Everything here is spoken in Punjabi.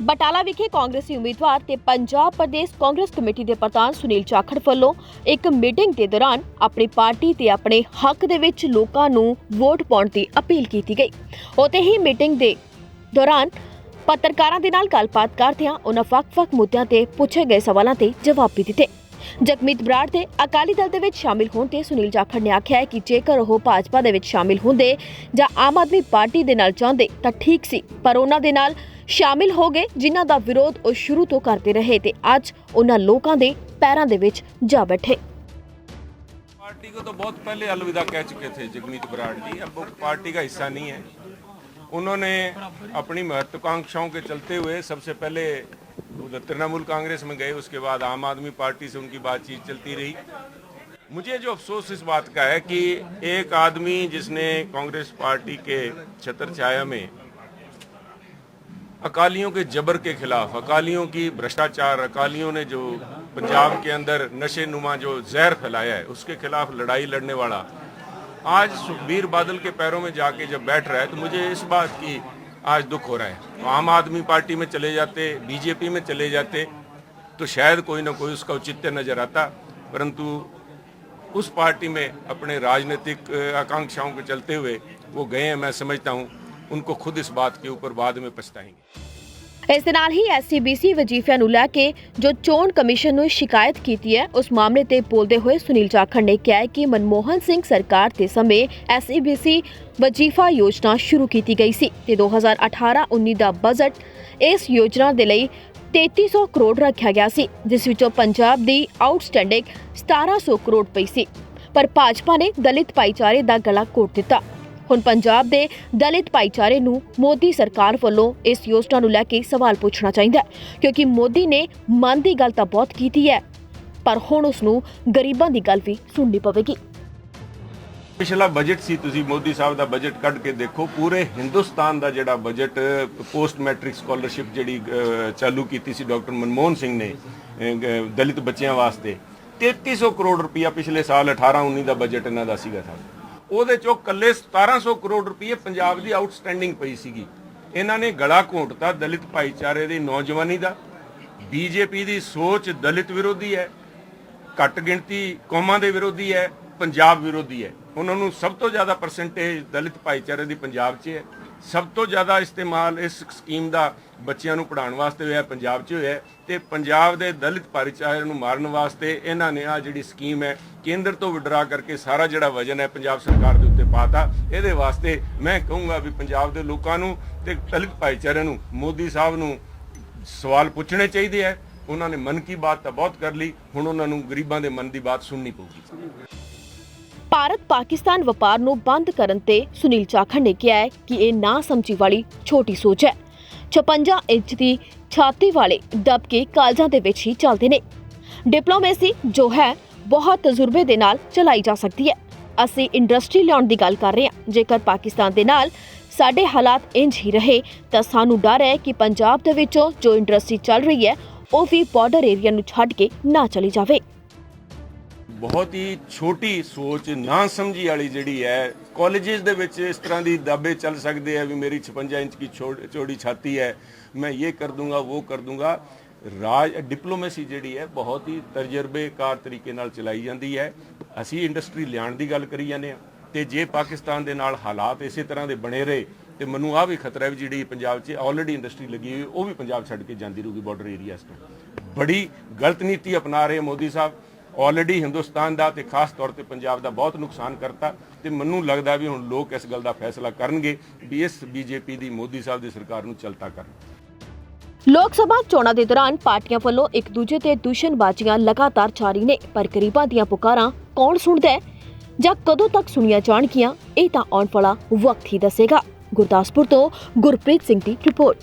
ਬਟਾਲਾ ਵਿਖੇ ਕਾਂਗਰਸੀ ਉਮੀਦਵਾਰ ਤੇ ਪੰਜਾਬ ਪ੍ਰਦੇਸ਼ ਕਾਂਗਰਸ ਕਮੇਟੀ ਦੇ ਪ੍ਰਧਾਨ ਸੁਨੀਲ ਜਾਖੜ ਵੱਲੋਂ ਇੱਕ ਮੀਟਿੰਗ ਦੇ ਦੌਰਾਨ ਆਪਣੀ ਪਾਰਟੀ ਤੇ ਆਪਣੇ ਹੱਕ ਦੇ ਵਿੱਚ ਲੋਕਾਂ ਨੂੰ ਵੋਟ ਪਾਉਣ ਦੀ ਅਪੀਲ ਕੀਤੀ ਗਈ। ਉਤੇ ਹੀ ਮੀਟਿੰਗ ਦੇ ਦੌਰਾਨ ਪੱਤਰਕਾਰਾਂ ਦੇ ਨਾਲ ਗੱਲਬਾਤ ਕਰਦਿਆਂ ਉਹਨਾਂ ਵੱਖ-ਵੱਖ ਮੁੱਦਿਆਂ ਤੇ ਪੁੱਛੇ ਗਏ ਸਵਾਲਾਂ ਤੇ ਜਵਾਬ ਵੀ ਦਿੱਤੇ। ਜਗਮੀਤ ਬਰਾੜ ਦੇ ਅਕਾਲੀ ਦਲ ਦੇ ਵਿੱਚ ਸ਼ਾਮਿਲ ਹੋਣ ਤੇ ਸੁਨੀਲ ਜਾਖੜ ਨੇ ਆਖਿਆ ਕਿ ਜੇਕਰ ਉਹ ਭਾਜਪਾ ਦੇ ਵਿੱਚ ਸ਼ਾਮਿਲ ਹੁੰਦੇ ਜਾਂ ਆਮ ਆਦਮੀ ਪਾਰਟੀ ਦੇ ਨਾਲ ਚਾਹੁੰਦੇ ਤਾਂ ਠੀਕ ਸੀ, ਪਰ ਉਹਨਾਂ ਦੇ ਨਾਲ ਸ਼ਾਮਿਲ ਹੋ ਗਏ ਜਿਨ੍ਹਾਂ ਦਾ ਵਿਰੋਧ ਉਹ ਸ਼ੁਰੂ ਤੋਂ ਕਰਦੇ ਰਹੇ ਤੇ ਅੱਜ ਉਹਨਾਂ ਲੋਕਾਂ ਦੇ ਪੈਰਾਂ ਦੇ ਵਿੱਚ ਜਾ ਬੈਠੇ पार्टी को तो बहुत पहले अलविदा कह चुके थे जगमीत बराड़ जी अब वो पार्टी का हिस्सा नहीं है उन्होंने अपनी महत्वाकांक्षाओं के चलते हुए सबसे पहले उधर तृणमूल कांग्रेस में गए उसके बाद आम आदमी पार्टी से उनकी बातचीत चलती रही मुझे जो अफसोस इस बात का है कि एक आदमी जिसने कांग्रेस पार्टी के छत्र छाया में अकालियों के जबर के खिलाफ, अकालियों की भ्रष्टाचार, अकालियों ने जो पंजाब के अंदर नशे नुमा जो जहर फैलाया है, उसके खिलाफ लड़ाई लड़ने वाला। आज सुखबीर बादल के पैरों में जाके जब बैठ रहा है तो मुझे इस बात की आज दुख हो रहा है। तो आम आदमी पार्टी में चले जाते, बीजेपी में चले जाते तो शायद कोई ना कोई उसका औचित्य नज़र आता। परंतु उस पार्टी में अपने राजनीतिक आकांक्षाओं के चलते हुए वो गए हैं, मैं समझता हूँ। उनको खुद इस बात के ऊपर बाद में पछताएंगे ਇਸ ਦੇ ਨਾਲ ਹੀ ਐਸਸੀਬੀਸੀ ਵਜੀਫਿਆਂ ਨੂੰ ਲੈ ਕੇ ਜੋ ਚੋਣ ਕਮਿਸ਼ਨ ਨੂੰ ਸ਼ਿਕਾਇਤ ਕੀਤੀ ਹੈ ਉਸ ਮਾਮਲੇ ਤੇ ਬੋਲਦੇ ਹੋਏ ਸੁਨੀਲ ਜਾਖੜ ਨੇ ਕਿਹਾ ਹੈ ਕਿ ਮਨਮੋਹਨ ਸਿੰਘ ਸਰਕਾਰ ਦੇ ਸਮੇਂ ਐਸਸੀਬੀਸੀ ਵਜੀਫਾ ਯੋਜਨਾ ਸ਼ੁਰੂ ਕੀਤੀ ਗਈ ਸੀ ਤੇ 2018-19 ਦਾ ਬਜਟ ਇਸ ਯੋਜਨਾ ਦੇ ਲਈ 3300 ਕਰੋੜ ਰੱਖਿਆ ਗਿਆ ਸੀ ਜਿਸ ਵਿੱਚੋਂ ਪੰਜਾਬ ਦੀ ਆਊਟਸਟੈਂਡਿੰਗ 1700 ਕਰੋੜ ਪਈ ਸੀ ਪਰ ਭਾਜਪਾ ਨੇ ਦਲਿਤ ਭਾਈਚਾਰੇ ਦਾ ਗਲਾ ਘੋਟ ਦਿੱਤਾ ਹੁਣ ਪੰਜਾਬ ਦੇ ਦਲਿਤ ਭਾਈਚਾਰੇ ਨੂੰ ਮੋਦੀ ਸਰਕਾਰ ਵੱਲੋਂ ਇਸ ਯੋਜਨਾ ਨੂੰ ਲੈ ਕੇ ਸਵਾਲ ਪੁੱਛਣਾ ਚਾਹੀਦਾ ਹੈ, ਕਿਉਂਕਿ ਮੋਦੀ ਨੇ ਮਨ ਦੀ ਗੱਲ ਤਾਂ ਬਹੁਤ ਕੀਤੀ ਹੈ, ਪਰ ਹੁਣ ਉਸ ਨੂੰ ਗਰੀਬਾਂ ਦੀ ਗੱਲ ਵੀ ਸੁਣਨੀ ਪਵੇਗੀ। ਪਿਛਲਾ ਬਜਟ ਸੀ, ਤੁਸੀਂ ਮੋਦੀ ਸਾਹਿਬ ਦਾ ਬਜਟ ਕੱਢ ਕੇ ਦੇਖੋ, ਪੂਰੇ ਹਿੰਦੁਸਤਾਨ ਦਾ ਜਿਹੜਾ ਬਜਟ ਪੋਸਟ ਮੈਟ੍ਰਿਕ ਸਕਾਲਰਸ਼ਿਪ ਜਿਹੜੀ ਚਾਲੂ ਕੀਤੀ ਸੀ ਡਾਕਟਰ ਮਨਮੋਹਨ ਸਿੰਘ ਨੇ ਦਲਿਤ ਬੱਚਿਆਂ ਵਾਸਤੇ। 3300 ਕਰੋੜ ਰੁਪਇਆ ਪਿਛਲੇ ਸਾਲ 18 19 ਦਾ ਬਜਟ ਇਹਨਾਂ ਦਾ ਸੀਗਾ ਸਾਹਿਬ ਉਹਦੇ ਚੋਂ ਕੱਲੇ 1700 ਕਰੋੜ ਰੁਪਏ ਪੰਜਾਬ ਦੀ ਆਊਟਸਟੈਂਡਿੰਗ ਪਈ ਸੀਗੀ। ਇਹਨਾਂ ਨੇ ਗਲਾ ਘੋਟਤਾ ਦਲਿਤ ਭਾਈਚਾਰੇ ਦੀ, ਨੌਜਵਾਨੀ ਦਾ। ਬੀਜੇਪੀ ਦੀ ਸੋਚ ਦਲਿਤ ਵਿਰੋਧੀ ਹੈ, ਘੱਟ ਗਿਣਤੀ ਕੌਮਾਂ ਦੇ ਵਿਰੋਧੀ ਹੈ, ਪੰਜਾਬ ਵਿਰੋਧੀ ਹੈ। ਉਹਨਾਂ ਨੂੰ ਸਭ ਤੋਂ ਜ਼ਿਆਦਾ ਪਰਸੈਂਟੇਜ ਦਲਿਤ ਭਾਈਚਾਰੇ ਦੀ ਪੰਜਾਬ 'ਚ ਹੈ। ਸਭ ਤੋਂ ਜ਼ਿਆਦਾ ਇਸਤੇਮਾਲ ਇਸ ਸਕੀਮ ਦਾ ਬੱਚਿਆਂ ਨੂੰ ਪੜ੍ਹਾਉਣ ਵਾਸਤੇ ਹੋਇਆ, ਪੰਜਾਬ 'ਚ ਹੋਇਆ ਹੈ ਤੇ ਪੰਜਾਬ ਦੇ ਦਲਿਤ ਭਾਈਚਾਰੇ ਨੂੰ ਮਾਰਨ ਵਾਸਤੇ ਇਹਨਾਂ ਨੇ ਆ ਜਿਹੜੀ ਸਕੀਮ ਹੈ, ਕੇਂਦਰ ਤੋਂ ਵਿਡਰਾ ਕਰਕੇ ਸਾਰਾ ਜਿਹੜਾ ਵਜਨ ਹੈ ਪੰਜਾਬ ਸਰਕਾਰ ਦੇ ਉੱਤੇ ਪਾਤਾ। ਇਹਦੇ ਵਾਸਤੇ ਮੈਂ ਕਹੂੰਗਾ ਵੀ ਪੰਜਾਬ ਦੇ ਲੋਕਾਂ ਨੂੰ ਤੇ ਦਲਿਤ ਭਾਈਚਾਰੇ ਨੂੰ ਮੋਦੀ ਸਾਹਿਬ ਨੂੰ ਸਵਾਲ ਪੁੱਛਣੇ ਚਾਹੀਦੇ ਹੈ। ਉਹਨਾਂ ਨੇ ਮਨ ਕੀ ਬਾਤ ਤਾਂ ਬਹੁਤ ਕਰ ਲਈ, ਹੁਣ ਉਹਨਾਂ ਨੂੰ ਗਰੀਬਾਂ ਦੇ ਮਨ ਦੀ ਬਾਤ ਸੁਣਨੀ ਪਊਗੀ। ਭਾਰਤ ਪਾਕਿਸਤਾਨ ਵਪਾਰ ਨੂੰ ਬੰਦ ਕਰਨ ਤੇ ਸੁਨੀਲ ਜਾਖੜ ਨੇ ਕਿਹਾ ਹੈ ਕਿ ਇਹ ਨਾ ਸਮਝੀ ਵਾਲੀ ਛੋਟੀ ਸੋਚ ਹੈ। 56 ਇੰਚ ਦੀ ਛਾਤੀ ਵਾਲੇ ਦਬਕੇ ਕਾਲਜਾਂ ਦੇ ਵਿੱਚ ਹੀ ਚੱਲਦੇ ਨੇ। ਡਿਪਲੋਮੇਸੀ ਜੋ ਹੈ, ਬਹੁਤ ਤਜਰਬੇ ਦੇ ਨਾਲ ਚਲਾਈ ਜਾ ਸਕਦੀ ਹੈ। ਅਸੀਂ ਇੰਡਸਟਰੀ ਲਿਆਉਣ ਦੀ ਗੱਲ ਕਰ ਰਹੇ ਹਾਂ। ਜੇਕਰ ਪਾਕਿਸਤਾਨ ਦੇ ਨਾਲ ਸਾਡੇ ਹਾਲਾਤ ਇੰਜ ਹੀ ਰਹੇ, ਤਾਂ ਸਾਨੂੰ ਡਰ ਹੈ ਕਿ ਪੰਜਾਬ ਦੇ ਵਿੱਚੋਂ ਜੋ ਇੰਡਸਟਰੀ ਚੱਲ ਰਹੀ ਹੈ, ਉਹ ਵੀ ਬਾਰਡਰ ਏਰੀਆ ਨੂੰ ਛੱਡ ਕੇ ਨਾ ਚਲੀ ਜਾਵੇ। ਬਹੁਤ ਹੀ ਛੋਟੀ ਸੋਚ ਨਾ ਸਮਝੀ ਵਾਲੀ ਜਿਹੜੀ ਹੈ ਕਾਲਜਸ ਦੇ ਵਿੱਚ ਇਸ ਤਰ੍ਹਾਂ ਦੀ ਦਾਬੇ ਚੱਲ ਸਕਦੇ ਆ ਵੀ ਮੇਰੀ 56 ਇੰਚ ਦੀ ਛੋ- ਚੌੜੀ ਛਾਤੀ ਹੈ, ਮੈਂ ਇਹ ਕਰ ਦੂੰਗਾ, ਉਹ ਕਰ ਦੂੰਗਾ। ਰਾਜ ਡਿਪਲੋਮੇਸੀ ਜਿਹੜੀ ਹੈ, ਬਹੁਤ ਹੀ ਤਜਰਬੇਕਾਰ ਤਰੀਕੇ ਨਾਲ ਚਲਾਈ ਜਾਂਦੀ ਹੈ। ਅਸੀਂ ਇੰਡਸਟਰੀ ਲਿਆਉਣ ਦੀ ਗੱਲ ਕਰੀ ਜਾਂਦੇ ਆ ਤੇ ਜੇ ਪਾਕਿਸਤਾਨ ਦੇ ਨਾਲ ਹਾਲਾਤ ਇਸੇ ਤਰ੍ਹਾਂ ਦੇ ਬਣੇ ਰਹੇ ਤੇ ਮੈਨੂੰ ਆ ਵੀ ਖਤਰਾ ਹੈ ਵੀ ਜਿਹੜੀ ਪੰਜਾਬ 'ਚ ਆਲਰੇਡੀ ਇੰਡਸਟਰੀ ਲੱਗੀ ਹੋਈ, ਉਹ ਵੀ ਪੰਜਾਬ ਛੱਡ ਕੇ ਜਾਂਦੀ ਰਹੂਗੀ ਬਾਰਡਰ ਏਰੀਆਸ ਤੋਂ। ਬੜੀ ਗਲਤ ਨੀਤੀ ਅਪਣਾ ਰਹੇ ਮੋਦੀ ਸਾਹਿਬ। ਆਲਰੇਡੀ ਹਿੰਦੁਸਤਾਨ ਦਾ ਤੇ ਖਾਸ ਤੌਰ ਤੇ ਪੰਜਾਬ ਦਾ ਬਹੁਤ ਨੁਕਸਾਨ ਕਰਤਾ ਤੇ ਮੈਨੂੰ ਲੱਗਦਾ ਵੀ ਹੁਣ ਲੋਕ ਇਸ ਗੱਲ ਦਾ ਫੈਸਲਾ ਕਰਨਗੇ ਵੀ ਇਸ ਬੀਜੇਪੀ ਦੀ ਮੋਦੀ ਸਾਹਿਬ ਦੀ ਸਰਕਾਰ ਨੂੰ ਚਲਤਾ ਕਰਨ। ਲੋਕ ਸਭਾ ਚੋਣਾਂ ਦੇ ਦੌਰਾਨ ਪਾਰਟੀਆਂ ਵੱਲੋਂ ਇੱਕ ਦੂਜੇ ਤੇ ਦੂਸ਼ਣਬਾਜ਼ੀਆਂ ਲਗਾਤਾਰ ਜਾਰੀ ਨੇ, ਪਰ ਗਰੀਬਾਂ ਦੀਆਂ ਪੁਕਾਰਾਂ ਕੌਣ ਸੁਣਦਾ ਹੈ? ਜਾਂ ਕਦੋਂ ਤੱਕ ਸੁਣੀਆਂ ਜਾਣਗੀਆਂ? ਇਹ ਤਾਂ ਆਉਣ ਵਾਲਾ ਵਕਤ ਹੀ ਦੱਸੇਗਾ। ਗੁਰਦਾਸਪੁਰ ਤੋਂ ਗੁਰਪ੍ਰੀਤ ਸਿੰਘ ਦੀ ਰਿਪੋਰਟ।